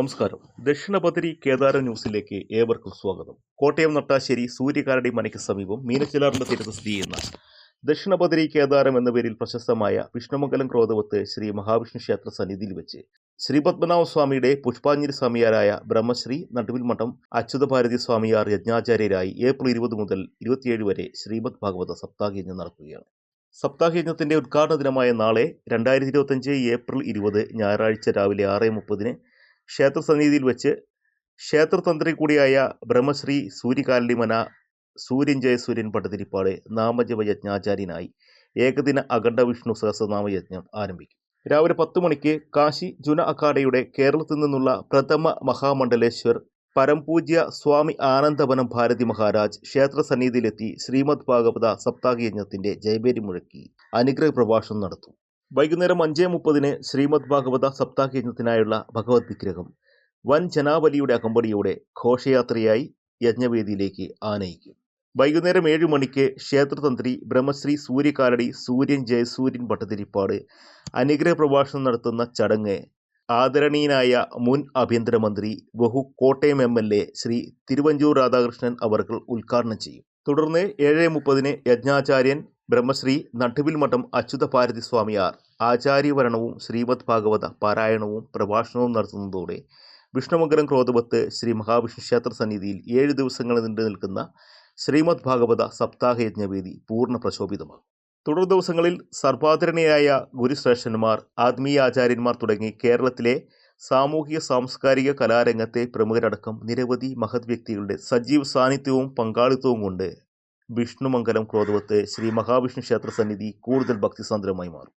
നമസ്കാരം. ദക്ഷിണപതിരി കേദാര ന്യൂസിലേക്ക് ഏവർക്കും സ്വാഗതം. കോട്ടയം നട്ടാശ്ശേരി സൂര്യകാരടി മനയ്ക്ക് സമീപം മീനച്ചിലാറിന്റെ തീരത്ത് സ്ഥിതി ചെയ്യുന്ന ദക്ഷിണപതിരി കേദാരം എന്ന പേരിൽ പ്രശസ്തമായ വിഷ്ണുമംഗലം ക്രോധവത്ത് ശ്രീ മഹാവിഷ്ണു ക്ഷേത്ര സന്നിധിയിൽ വെച്ച് ശ്രീപത്മനാഭ സ്വാമിയുടെ പുഷ്പാഞ്ജലി സ്വാമിയാരായ ബ്രഹ്മശ്രീ നടുവിൽ മഠം അച്യുതഭാരതി സ്വാമിയാർ യജ്ഞാചാര്യരായി ഏപ്രിൽ ഇരുപത് മുതൽ ഇരുപത്തിയേഴ് വരെ ശ്രീമദ് ഭാഗവത സപ്താഹയജ്ഞം നടക്കുകയാണ്. സപ്താഹയജ്ഞത്തിന്റെ ഉദ്ഘാടന ദിനമായ നാളെ രണ്ടായിരത്തി ഇരുപത്തഞ്ച് ഏപ്രിൽ ഇരുപത് ഞായറാഴ്ച രാവിലെ ആറ് മുപ്പതിന് ക്ഷേത്ര സന്നിധിയിൽ വെച്ച് ക്ഷേത്രതന്ത്രി കൂടിയായ ബ്രഹ്മശ്രീ സൂര്യകാലിമന സൂര്യൻ ജയസൂര്യൻ പട്ടതിരിപ്പാട് നാമജപയജ്ഞാചാര്യനായി ഏകദിന അഖണ്ഡ വിഷ്ണു സഹസ്രനാമയജ്ഞം ആരംഭിക്കും. രാവിലെ പത്ത് മണിക്ക് കാശി ജുന അഖാഡയുടെ കേരളത്തിൽ നിന്നുള്ള പ്രഥമ മഹാമണ്ഡലേശ്വർ പരംപൂജ്യ സ്വാമി ആനന്ദവനം ഭാരതി മഹാരാജ് ക്ഷേത്ര സന്നിധിയിലെത്തി ശ്രീമദ് ഭാഗവത സപ്താഹയജ്ഞത്തിന്റെ ജയബേരി മുഴക്കി അനുഗ്രഹ പ്രഭാഷണം നടത്തും. വൈകുന്നേരം അഞ്ചേ മുപ്പതിന് ശ്രീമദ് ഭാഗവത സപ്താഹയജ്ഞത്തിനായുള്ള ഭഗവത് വിഗ്രഹം വൻ ജനാവലിയുടെ അകമ്പടിയോടെ ഘോഷയാത്രയായി യജ്ഞവേദിയിലേക്ക് ആനയിക്കും. വൈകുന്നേരം ഏഴ് മണിക്ക് ക്ഷേത്രതന്ത്രി ബ്രഹ്മശ്രീ സൂര്യകാലടി സൂര്യൻ ജയസൂര്യൻ ഭട്ടതിരിപ്പാട് അനുഗ്രഹ പ്രഭാഷണം നടത്തുന്ന ചടങ്ങ് ആദരണീയനായ മുൻ ആഭ്യന്തരമന്ത്രി ബഹു Kottayam M L A Shri Thiruvanchoor Radhakrishnan അവർകൾ ഉദ്ഘാടനം ചെയ്യും. തുടർന്ന് ഏഴ് മുപ്പതിന് യജ്ഞാചാര്യൻ ബ്രഹ്മശ്രീ നട്ടുവിൽ മഠം അച്യുത ഭാരതി സ്വാമിയാർ ആചാര്യവരണവും ശ്രീമദ് ഭാഗവത പാരായണവും പ്രഭാഷണവും നടത്തുന്നതോടെ വിഷ്ണുമംഗലം ക്രോധപത്ത് ശ്രീ മഹാവിഷ്ണു ക്ഷേത്ര സന്നിധിയിൽ ഏഴ് ദിവസങ്ങൾ നീണ്ടു നിൽക്കുന്ന ശ്രീമദ് ഭാഗവത സപ്താഹയജ്ഞവേദി പൂർണ പ്രശോഭിതമാകും. തുടർ ദിവസങ്ങളിൽ സർവാദരണീയായ ഗുരുശ്രേഷ്ഠന്മാർ ആത്മീയ ആചാര്യന്മാർ തുടങ്ങി കേരളത്തിലെ സാമൂഹിക സാംസ്കാരിക കലാരംഗത്തെ പ്രമുഖരടക്കം നിരവധി മഹത് വ്യക്തികളുടെ സജീവ സാന്നിധ്യവും പങ്കാളിത്തവും കൊണ്ട് വിഷ്ണുമംഗലം ക്രോധവത്ത് ശ്രീ മഹാവിഷ്ണു ക്ഷേത്ര സന്നിധി കൂടുതൽ ഭക്തിസാന്ദ്രമായി മാറും.